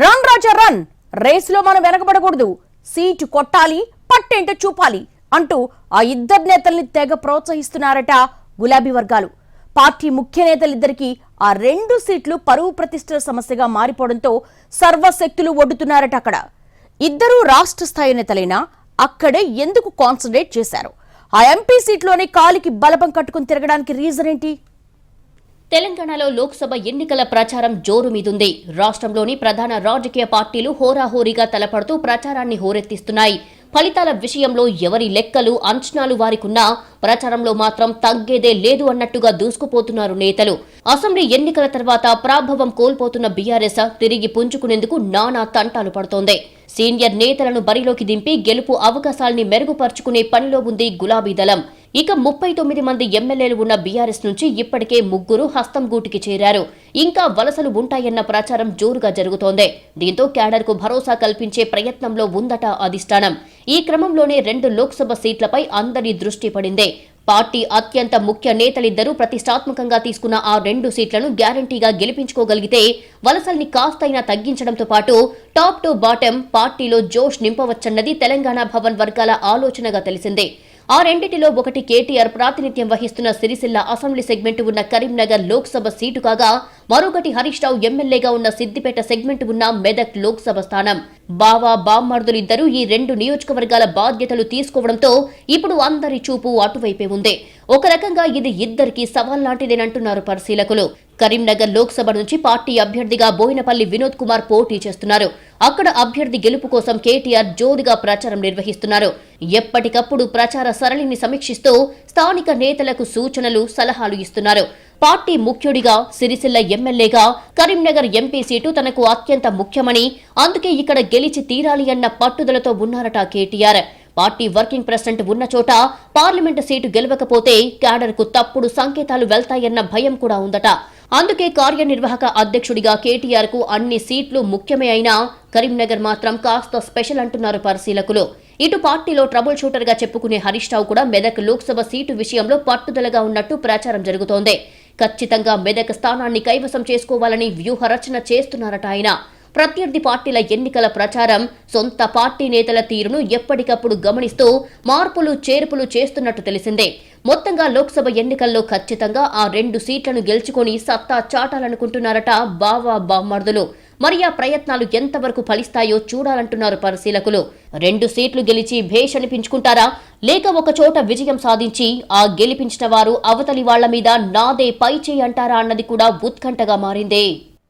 Run రాజా run. రేసులో మనం వెనకబడకూడదు. Seat కొట్టాలి పట్టేంట చూపాలి అంటూ ఆ ఇద్దరు నేతల్ని తెగ ప్రోత్సహిస్తున్నారట గులాబీ వర్గాలు. పార్టీ ముఖ్య నేతలిద్దరికీ ఆ రెండు సీట్లు పరువు ప్రతిష్టల సమస్యగా మారిపోవడంతో సర్వశక్తులు ఒడ్డుతున్నారట అక్కడ. ఇద్దరూ రాష్ట్ర స్థాయి నేతలైనా అక్కడే ఎందుకు కాన్సన్ట్రేట్ చేశారు? ఆ ఎంపీ సీట్లోనే కాలికి బలపం కట్టుకుని తిరగడానికి రీజన్ ఏంటి? తెలంగాణలో లోక్సభ ఎన్నికల ప్రచారం జోరు మీదుంది. రాష్ట్రంలోని ప్రధాన రాజకీయ పార్టీలు హోరాహోరీగా తలపడుతూ ప్రచారాన్ని హోరెత్తిస్తున్నాయి. ఫలితాల విషయంలో ఎవరి లెక్కలు అంచనాలు వారికున్నా ప్రచారంలో మాత్రం తగ్గేదే లేదు అన్నట్టుగా దూసుకుపోతున్నారు నేతలు. అసెంబ్లీ ఎన్నికల తర్వాత ప్రాభవం కోల్పోతున్న బీఆర్ఎస్ తిరిగి పుంజుకునేందుకు నానా తంటాలు పడుతోంది. సీనియర్ నేతలను బరిలోకి దింపి గెలుపు అవకాశాల్ని మెరుగుపరుచుకునే పనిలో ఉంది గులాబీ దళం. ఇక ముప్పై తొమ్మిది మంది ఎమ్మెల్యేలు ఉన్న బీఆర్ఎస్ నుంచి ఇప్పటికే ముగ్గురు హస్తం గూటికి చేరారు. ఇంకా వలసలు ఉంటాయన్న ప్రచారం జోరుగా జరుగుతోంది. దీంతో క్యాడర్కు భరోసా కల్పించే ప్రయత్నంలో ఉందట అధిష్టానం. ఈ క్రమంలోనే రెండు లోక్సభ సీట్లపై అందరి దృష్టి పడింది. పార్టీ అత్యంత ముఖ్య నేతలిద్దరూ ప్రతిష్టాత్మకంగా తీసుకున్న ఆ రెండు సీట్లను గ్యారంటీగా గెలిపించుకోగలిగితే వలసల్ని కాస్తైనా తగ్గించడంతో పాటు టాప్ టు బాటం పార్టీలో జోష్ నింపవచ్చన్నది తెలంగాణ భవన్ వర్గాల ఆలోచనగా తెలిసిందే. ఆ రెండిటిలో ఒకటి కేటీఆర్ ప్రాతినిధ్యం వహిస్తున్న సిరిసిల్ల అసెంబ్లీ సెగ్మెంట్ ఉన్న కరీంనగర్ లోక్సభ సీటు కాగా మరొకటి హరీష్ రావు ఎమ్మెల్యేగా ఉన్న సిద్దిపేట సెగ్మెంట్ ఉన్న మెదక్ లోక్సభ స్థానం. బావా బామ్మర్దులిద్దరూ ఈ రెండు నియోజకవర్గాల బాధ్యతలు తీసుకోవడంతో ఇప్పుడు అందరి చూపు అటువైపే ఉంది. ఒక రకంగా ఇది ఇద్దరికి సవాల్ లాంటిదేనంటున్నారు పరిశీలకులు. కరీంనగర్ లోక్సభ నుంచి పార్టీ అభ్యర్థిగా బోయినపల్లి వినోద్ కుమార్ పోటీ చేస్తున్నారు. అక్కడ అభ్యర్థి గెలుపు కోసం కేటీఆర్ జోరుగా ప్రచారం నిర్వహిస్తున్నారు. ఎప్పటికప్పుడు ప్రచార సరళిని సమీక్షిస్తూ స్థానిక నేతలకు సూచనలు సలహాలు ఇస్తున్నారు. పార్టీ ముఖ్యుడిగా సిరిసిల్ల ఎమ్మెల్యేగా కరీంనగర్ ఎంపీ సీటు తనకు అత్యంత ముఖ్యమని అందుకే ఇక్కడ గెలిచి తీరాలి అన్న పట్టుదలతో ఉన్నారట కేటీఆర్. పార్టీ వర్కింగ్ ప్రెసిడెంట్ ఉన్న చోట పార్లమెంటు సీటు గెలవకపోతే క్యాడర్కు తప్పుడు సంకేతాలు వెళ్తాయన్న భయం కూడా ఉందట. అందుకే కార్యనిర్వాహక అధ్యక్షుడిగా కేటీఆర్కు అన్ని సీట్లు ముఖ్యమే అయినా కరీంనగర్ మాత్రం కాస్త స్పెషల్ అంటున్నారు పరిశీలకులు. ఇటు పార్టీలో ట్రబుల్ షూటర్గా చెప్పుకునే హరీష్ రావు కూడా మెదక్ లోక్సభ సీటు విషయంలో పట్టుదలగా ఉన్నట్టు ప్రచారం జరుగుతోంది. ఖచ్చితంగా మెదక్ స్థానాన్ని కైవసం చేసుకోవాలని వ్యూహ రచన చేస్తున్నారట ఆయన. ప్రత్యర్థి పార్టీల ఎన్నికల ప్రచారం సొంత పార్టీ నేతల తీరును ఎప్పటికప్పుడు గమనిస్తూ మార్పులు చేర్పులు చేస్తున్నట్టు తెలిసిందే. మొత్తంగా లోక్సభ ఎన్నికల్లో ఖచ్చితంగా ఆ రెండు సీట్లను గెలుచుకొని సత్తా చాటాలనుకుంటున్నారట బావా బామ్మర్దులు. మరి ఆ ప్రయత్నాలు ఎంతవరకు ఫలిస్తాయో చూడాలంటున్నారు పరిశీలకులు. రెండు సీట్లు గెలిచి భేష్ అనిపించుకుంటారా లేక ఒక చోట విజయం సాధించి ఆ గెలిపించిన వారు అవతలి వాళ్ళ మీద నాదే పై చేయి అంటారా అన్నది కూడా ఉత్కంఠగా మారిందే.